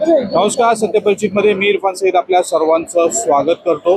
नमस्कार सत्यपरिचितमध्ये मी इरफान सईद आपल्या सर्वांचं स्वागत करतो.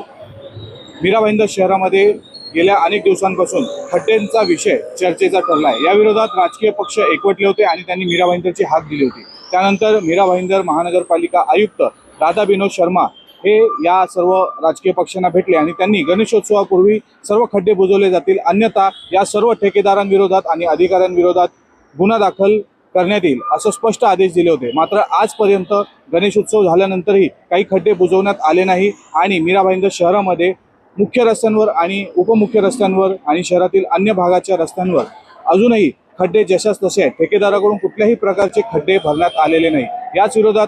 मीरा भाईंदर शहरामध्ये गेल्या अनेक दिवसांपासून खड्ड्यांचा विषय चर्चेचा ठरला आहे. या विरोधात राजकीय पक्ष एकवटले होते आणि त्यांनी मीरा भाईंदरची हाक दिली होती. त्यानंतर मीरा भाईंदर महानगरपालिका आयुक्त दादा विनोद शर्मा हे या सर्व राजकीय पक्षांना भेटले आणि त्यांनी गणेशोत्सवापूर्वी सर्व खड्डे बुजवले जातील. अन्यथा या सर्व ठेकेदारांविरोधात आणि अधिकाऱ्यांविरोधात गुन्हा दाखल करण्यात येईल असं स्पष्ट आदेश दिले होते. मात्र आजपर्यंत गणेशोत्सव झाल्यानंतरही काही खड्डे बुजवण्यात आले नाही आणि मीरा भाईंदर शहरामध्ये मुख्य रस्त्यांवर आणि उपमुख्य रस्त्यांवर आणि शहरातील अन्य भागाच्या रस्त्यांवर अजूनही खड्डे जशाच तसे आहेत. ठेकेदाराकडून कुठल्याही प्रकारचे खड्डे भरण्यात आलेले नाही. याच विरोधात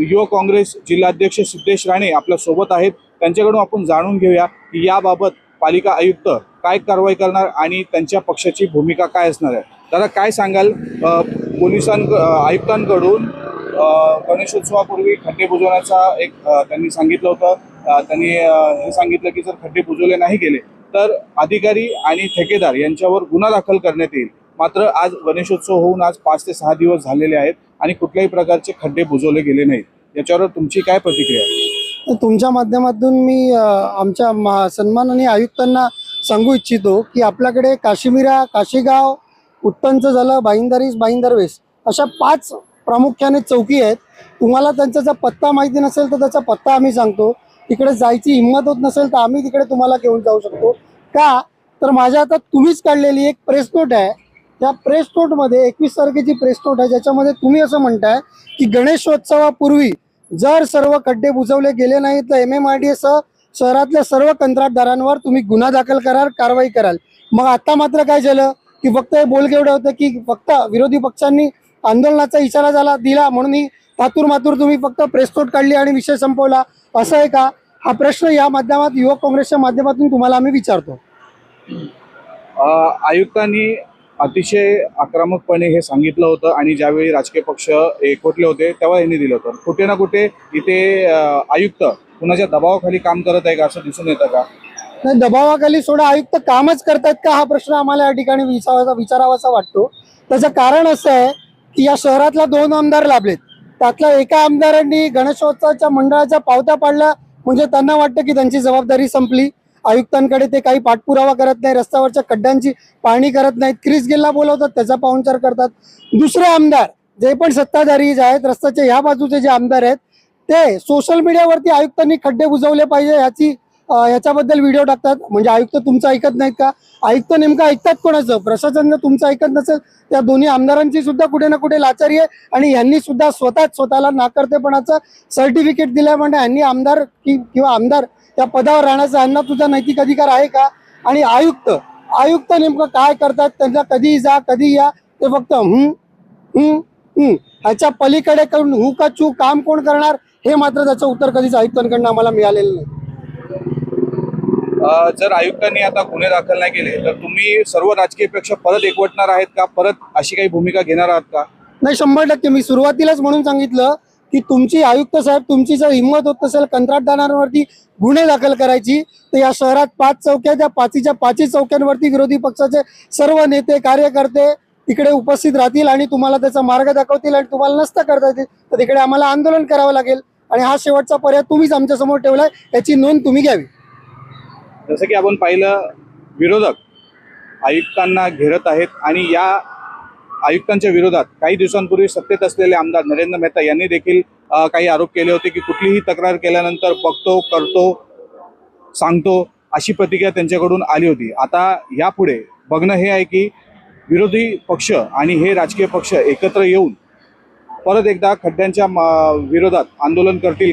युवक काँग्रेस जिल्हाध्यक्ष सिद्धेश राणे आपल्यासोबत आहेत. त्यांच्याकडून आपण जाणून घेऊया की याबाबत पालिका आयुक्त काय कारवाई करणार आणि त्यांच्या पक्षाची भूमिका काय असणार आहे. दादा काय सांगाल? पोलिसां आयुक्तांकडून गणेशोत्सवापूर्वी खड्डे बुजवण्याचा एक त्यांनी सांगितलं होतं. त्यांनी हे सांगितलं की जर खड्डे बुजवले नाही गेले तर अधिकारी आणि ठेकेदार यांच्यावर गुन्हा दाखल करण्यात येईल. मात्र आज गणेशोत्सव होऊन आज पाच ते सहा दिवस झालेले आहेत आणि कुठल्याही प्रकारचे खड्डे बुजवले गेले नाहीत. याच्यावर तुमची काय प्रतिक्रिया आहे? तर तुमच्या माध्यमातून मी आमच्या मा सन्माननीय आयुक्तांना सांगू इच्छितो की आपल्याकडे काश्मीरा काशीगाव उत्तनचं झालं भाईंदरीस भाईंदर वेस अशा पाच प्रामुख्याने चौकी आहेत. तुम्हाला त्यांचा जर पत्ता माहिती नसेल तर त्याचा पत्ता आम्ही सांगतो. तिकडे जायची हिंमत होत नसेल तर आम्ही तिकडे तुम्हाला घेऊन जाऊ शकतो. का? तर माझ्या आता तुम्हीच काढलेली एक प्रेस नोट आहे. त्या प्रेस नोटमध्ये एकवीस तारखेची प्रेस नोट आहे. ज्याच्यामध्ये तुम्ही असं म्हणताय की गणेशोत्सवापूर्वी जर सर्व खड्डे बुजवले गेले नाहीत तर M M R D S शहरातल्या सर्व कंत्राटदारांवर तुम्ही गुन्हा दाखल कराल कारवाई कराल. मग आता मात्र काय झालं? की फक्त हे बोल केवढे होते की फक्त विरोधी पक्षांनी आंदोलनाचा इशारा झाला दिला. म्हणून ही तातूर मातूर तुम्ही फक्त प्रेसकोट काढली आणि विषय संपवला. असं आहे का? हा प्रश्न या माध्यमात युवक काँग्रेसच्या माध्यमातून तुम्हाला आम्ही विचारतो. आयुक्तांनी अतिशय आक्रमकपणे हे सांगितलं होतं आणि ज्यावेळी राजकीय पक्ष एकवटले होते तेव्हा यांनी दिलं होतं. कुठे ना कुठे इथे आयुक्त कुणाच्या दबावाखाली काम करत आहे का असं दिसून येतं का? नाही दबावाखाली सोडा. आयुक्त कामच करतात का? हा प्रश्न आम्हाला या ठिकाणी विचारावा विचारावासा वाटतो. त्याचं कारण असं आहे की या शहरातला दोन आमदार लाभलेत. त्यातल्या एका आमदारांनी गणेशोत्सवाच्या मंडळाच्या पावत्या पाडल्या. म्हणजे त्यांना वाटतं की त्यांची जबाबदारी संपली. आयुक्तांकडे ते काही पाठपुरावा करत नाही रस्त्यावरच्या खड्ड्यांची पाहणी करत नाहीत. क्रिस गेलला बोलवतात त्याचा पाहुणचार करतात. दुसरे आमदार जे पण सत्ताधारी जे आहेत रस्त्याच्या ह्या बाजूचे जे आमदार आहेत ते सोशल मीडियावरती आयुक्तांनी खड्डे बुजवले पाहिजे याची याच्याबद्दल व्हिडिओ टाकतात. म्हणजे आयुक्त तुमचं ऐकत नाहीत का? आयुक्त नेमकं ऐकतात कोणाचं? प्रशासन जर तुमचं ऐकत नसेल त्या दोन्ही आमदारांची सुद्धा कुठे ना कुठे लाचारी आहे आणि यांनी सुद्धा स्वतःच स्वतःला नाकर्तेपणाचं सर्टिफिकेट दिलं म्हणजे यांनी आमदार कि किंवा आमदार त्या पदावर राहण्याचा यांना तुझा नैतिक अधिकार आहे का? आणि आयुक्त आयुक्त नेमकं काय करतात? त्यांना कधी जा कधी या. ते फक्त हम्म हम्म हम्म ह्याच्या पलीकडे करून हू का चू काम कोण करणार? हे मात्र त्याचं उत्तर कधीच आयुक्तांकडनं आम्हाला मिळालेलं नाही. जर आयुक्तांनी आता गुन्हे दाखल नाही केले तर तुम्ही सर्व राजकीय पक्ष परत एकवटणार आहेत का? परत अशी काही भूमिका घेणार आहात का? नाही शंभर टक्के. मी सुरुवातीलाच म्हणून सांगितलं की तुमची आयुक्त साहेब तुमची जर हिंमत होत असेल कंत्राटदारांवरती गुन्हे दाखल करायची तर या शहरात पाच चौक्या त्या पाचीच्या पाचही चौक्यांवरती विरोधी पक्षाचे सर्व नेते कार्यकर्ते तिकडे उपस्थित राहतील आणि तुम्हाला त्याचा मार्ग दाखवतील आणि तुम्हाला नसता करता येतील. तर तिकडे आम्हाला आंदोलन करावं लागेल. आणि हा शेवटचा पर्याय तुम्हीच आमच्यासमोर ठेवलाय याची नोंद तुम्ही घ्यावी. जसं की आपण पाहिलं विरोधक आयुक्तांना घेरत आहेत आणि या आयुक्तांच्या विरोधात काही दिवसांपूर्वी सत्तेत असलेले आमदार नरेंद्र मेहता यांनी देखील काही आरोप केले होते की कुठलीही तक्रार केल्यानंतर बघतो करतो सांगतो अशी प्रतिक्रिया त्यांच्याकडून आली होती. आता यापुढे बघणं हे आहे की विरोधी पक्ष आणि हे राजकीय पक्ष एकत्र येऊन परत एकदा खड्ड्यांच्या विरोधात आंदोलन करतील का?